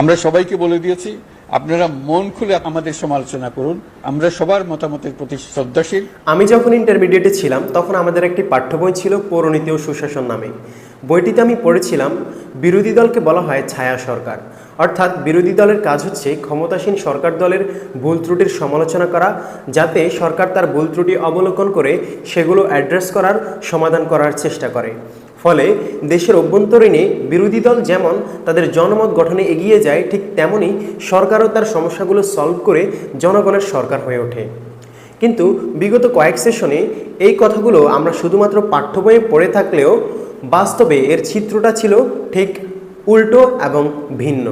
আমরা সবাইকে বলে দিয়েছি, আপনারা মন খুলে আমাদের সমালোচনা করুন। আমরা সবার মতামতের প্রতি শ্রদ্ধাশীল। আমি যখন ইন্টারমিডিয়েটে ছিলাম, তখন আমাদের একটি পাঠ্য বই ছিল পৌরনীতি ও সুশাসন নামে। বইটিতে আমি পড়েছিলাম, বিরোধী দলকে বলা হয় ছায়া সরকার। অর্থাৎ বিরোধী দলের কাজ হচ্ছে ক্ষমতাসীন সরকার দলের ভুল ত্রুটির সমালোচনা করা, যাতে সরকার তার ভুল ত্রুটি অবলোকন করে সেগুলো অ্যাড্রেস করার, সমাধান করার চেষ্টা করে। ফলে দেশের অভ্যন্তরীণে বিরোধী দল যেমন তাদের জনমত গঠনে এগিয়ে যায়, ঠিক তেমনই সরকারও তার সমস্যাগুলো সলভ করে জনগণের সরকার হয়ে ওঠে। কিন্তু বিগত কয়েক সেশনে এই কথাগুলো আমরা শুধুমাত্র পাঠ্য বইয়ে পড়ে থাকলেও বাস্তবে এর চিত্রটা ছিল ঠিক উল্টো এবং ভিন্ন।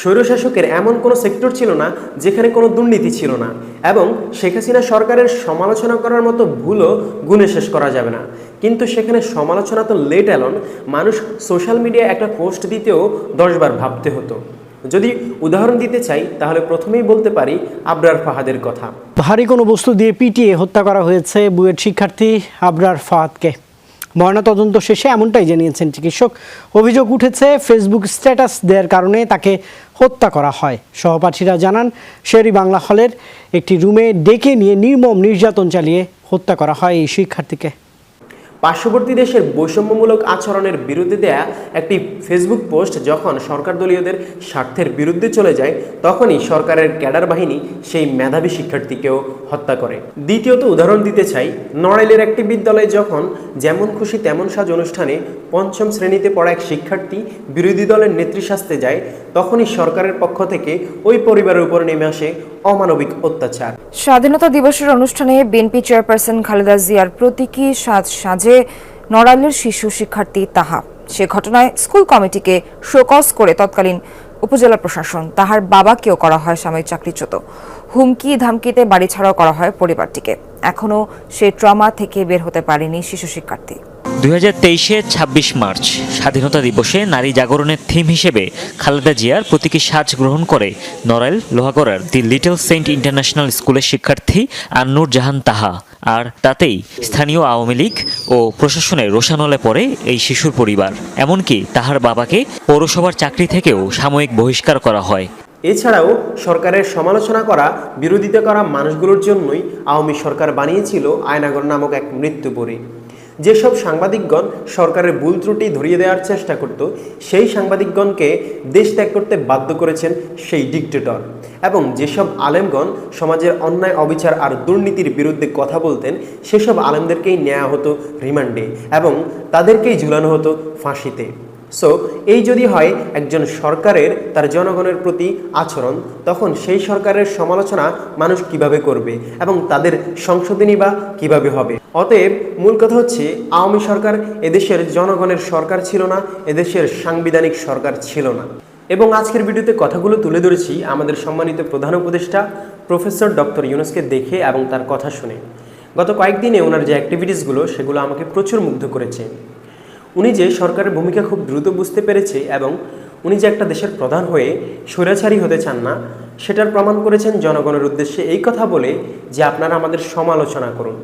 স্বৈরশাসকের এমন কোনো সেক্টর ছিল না যেখানে কোনো দুর্নীতি ছিল না এবং শেখ হাসিনা সরকারের সমালোচনা করার মতো ভুলও গুণে শেষ করা যাবে না। কিন্তু সেখানে সমালোচনা তো লেট এলন মানুষ সোশ্যাল মিডিয়ায় একটা পোস্ট দিতেও দশবার ভাবতে হতো। যদি উদাহরণ দিতে চাই, তাহলে প্রথমেই বলতে পারি আবরার ফাহাদের কথা। ভারী কোনো বস্তু দিয়ে পিটিয়ে হত্যা করা হয়েছে বুয়েট শিক্ষার্থী আবরার ফাহাদকে। ময়নাতদন্ত শেষে এমনটাই জানিয়েছেন চিকিৎসক। অভিযোগ উঠেছে ফেসবুক স্ট্যাটাস দেওয়ার কারণে তাকে হত্যা করা হয়। সহপাঠীরা জানান শেরি বাংলা হলের একটি রুমে ডেকে নিয়ে নির্মম নির্যাতন চালিয়ে হত্যা করা হয় এই শিক্ষার্থীকে। পার্শ্ববর্তী দেশের বৈষম্যমূলক আচরণের বিরুদ্ধে দেয়া একটি ফেসবুক পোস্ট যখন সরকার দলীয়দের স্বার্থের বিরুদ্ধে চলে যায়, তখনই সরকারের ক্যাডার বাহিনী সেই মেধাবী শিক্ষার্থীকেও হত্যা করে। দ্বিতীয়ত উদাহরণ দিতে চাই, নড়াইলের একটি বিদ্যালয়ে যখন যেমন খুশি তেমন সাজ অনুষ্ঠানে পঞ্চম শ্রেণীতে পড়া এক শিক্ষার্থী বিরোধী দলের নেত্রী সাজতে যায়, তখনই সরকারের পক্ষ থেকে ওই পরিবারের উপর নেমে আসে অমানবিক অত্যাচার। স্বাধীনতা দিবসের অনুষ্ঠানে বিএনপি চেয়ারপারসন খালেদা জিয়ার প্রতীকী সাজ সাজে নড়াইলের শিশু শিক্ষার্থী তাহা। সে ঘটনায় স্কুল কমিটিকে শোকজ করে তৎকালীন উপজেলা প্রশাসন। তাহার বাবাকেও করা হয় সাময়িক চাকরিচ্যুত। হুমকি ধামকিতে বাড়ি ছাড়াও করা হয় পরিবারটিকে। এখনও সে ট্রমা থেকে বের হতে পারেনি শিশু শিক্ষার্থী। দুই হাজার তেইশে ছাব্বিশ মার্চ, স্বাধীনতা দিবসে নারী জাগরণের থিম হিসেবে খালেদা জিয়ার প্রতীকী সাজ গ্রহণ করে নড়াইল লোহাগড়ার দি লিটল সেন্ট ইন্টারন্যাশনাল স্কুলের শিক্ষার্থী আন্নুর জাহান তাহা। আর তাতেই স্থানীয় আওয়ামী লীগ ও প্রশাসনের রোশানলে পড়ে এই শিশুর পরিবার। এমনকি তাহার বাবাকে পৌরসভার চাকরি থেকেও সাময়িক বহিষ্কার করা হয়। এছাড়াও সরকারের সমালোচনা করা, বিরোধিতা করা মানুষগুলোর জন্যই আওয়ামী সরকার বানিয়েছিল আয়নাগর নামক এক মৃত্যুপুরী যেসব সাংবাদিকগণ সরকারের ভুল ত্রুটি ধরিয়ে দেওয়ার চেষ্টা করত, সেই সাংবাদিকগণকে দেশ ত্যাগ করতে বাধ্য করেছেন সেই ডিকটেটর। এবং যেসব আলেমগণ সমাজের অন্যায়, অবিচার আর দুর্নীতির বিরুদ্ধে কথা বলতেন, সেসব আলেমদেরকেই নেওয়া হতো রিমান্ডে এবং তাদেরকেই ঝুলানো হতো ফাঁসিতে। সো এই যদি হয়, একজন সরকারের, তার জনগণের প্রতি আচরণ, তখন সেই সরকারের সমালোচনা মানুষ কীভাবে করবে এবং তাদের সংশোধনী বা কীভাবে হবে? অতএব, মূল কথা হচ্ছে, আওয়ামী সরকার এদেশের জনগণের সরকার ছিল না, এদেশের সাংবিধানিক সরকার ছিল না। এবং আজকের ভিডিওতে কথাগুলো তুলে ধরেছি আমাদের সম্মানিত প্রধান উপদেষ্টা, প্রফেসর ডক্টর ইউনুসকে দেখে এবং তার কথা শুনে। গত কয়েকদিনে ওনার যে অ্যাক্টিভিটিসগুলো সেগুলো আমাকে প্রচুর মুগ্ধ করেছে। উনি যে সরকারের ভূমিকা খুব দ্রুত বুঝতে পেরেছে এবং উনি যে একটা দেশের প্রধান হয়ে স্বৈরাচারী হতে চান না, সেটার প্রমাণ করেছেন জনগণের উদ্দেশ্যে এই কথা বলে যে আপনারা আমাদের সমালোচনা করুন।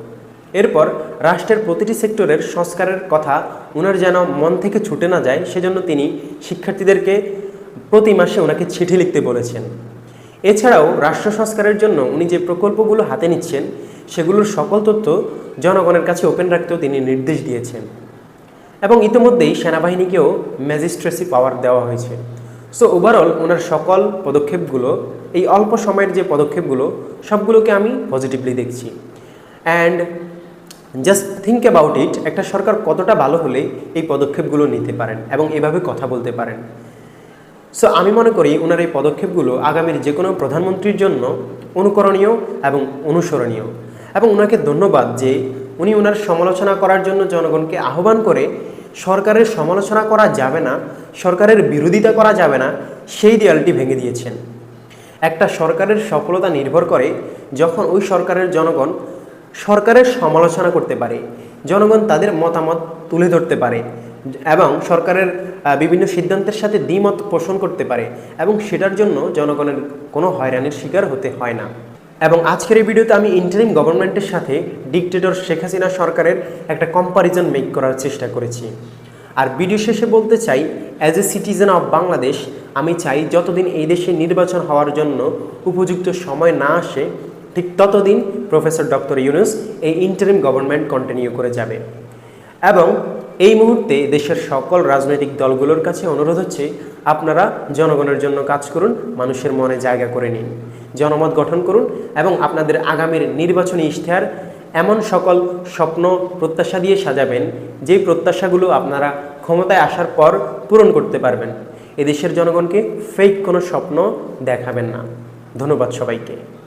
এরপর রাষ্ট্রের প্রতিটি সেক্টরের সংস্কারের কথা ওনার যেন মন থেকে ছুটে না যায়, সেজন্য তিনি শিক্ষার্থীদেরকে প্রতি মাসে ওনাকে চিঠি লিখতে বলেছেন। এছাড়াও রাষ্ট্র সংস্কারের জন্য উনি যে প্রকল্পগুলো হাতে নিচ্ছেন, সেগুলোর সকল তথ্য জনগণের কাছে ওপেন রাখতেও তিনি নির্দেশ দিয়েছেন। এবং ইতিমধ্যেই সেনাবাহিনীকেও ম্যাজিস্ট্রেসি পাওয়ার দেওয়া হয়েছে। সো ওভারঅল ওনার সকল পদক্ষেপগুলো, এই অল্প সময়ের যে পদক্ষেপগুলো, সবগুলোকে আমি পজিটিভলি দেখছি। And just think about it একটা সরকার কতটা ভালো হলে এই পদক্ষেপগুলো নিতে পারেন এবং এভাবে কথা বলতে পারেন। সো আমি মনে করি ওনার এই পদক্ষেপগুলো আগামীর যে কোনো প্রধানমন্ত্রীর জন্য অনুকরণীয় এবং অনুসরণীয়। এবং ওনাকে ধন্যবাদ যে উনি ওনার সমালোচনা করার জন্য জনগণকে আহ্বান করে, সরকারের সমালোচনা করা যাবে না, সরকারের বিরোধিতা করা যাবে না, সেই দেয়ালটি ভেঙে দিয়েছেন। একটা সরকারের সফলতা নির্ভর করে যখন ওই সরকারের জনগণ সরকারের সমালোচনা করতে পারে, জনগণ তাদের মতামত তুলে ধরতে পারে এবং সরকারের বিভিন্ন সিদ্ধান্তের সাথে দ্বিমত পোষণ করতে পারে এবং সেটার জন্য জনগণের কোনো হয়রানির শিকার হতে হয় না। এবং আজকের এই ভিডিওতে আমি ইন্টারিম গভর্নমেন্টের সাথে ডিকটেটর শেখ হাসিনা সরকারের একটা কম্পারিজন মেক করার চেষ্টা করেছি। আর ভিডিও শেষে বলতে চাই as a citizen of Bangladesh আমি চাই যতদিন এই দেশে নির্বাচন হওয়ার জন্য উপযুক্ত সময় না আসে, ঠিক ততদিন প্রফেসর ডক্টর ইউনুস এই ইন্টারিম গভর্নমেন্ট কন্টিনিউ করে যাবে। এবং এই মুহূর্তে দেশের সকল রাজনৈতিক দলগুলোর কাছে অনুরোধ হচ্ছে, আপনারা জনগণের জন্য কাজ করুন, মানুষের মনে জায়গা করে নিন। জনমত গঠন করুন এবং আপনাদের আগামীর নির্বাচনী ইশতেহার এমন সকল স্বপ্ন প্রত্যাশা দিয়ে সাজাবেন, যে প্রত্যাশাগুলো আপনারা ক্ষমতায় আসার পর পূরণ করতে পারবেন। এদেশের জনগণকে ফেক কোনো স্বপ্ন দেখাবেন না। ধন্যবাদ সবাইকে।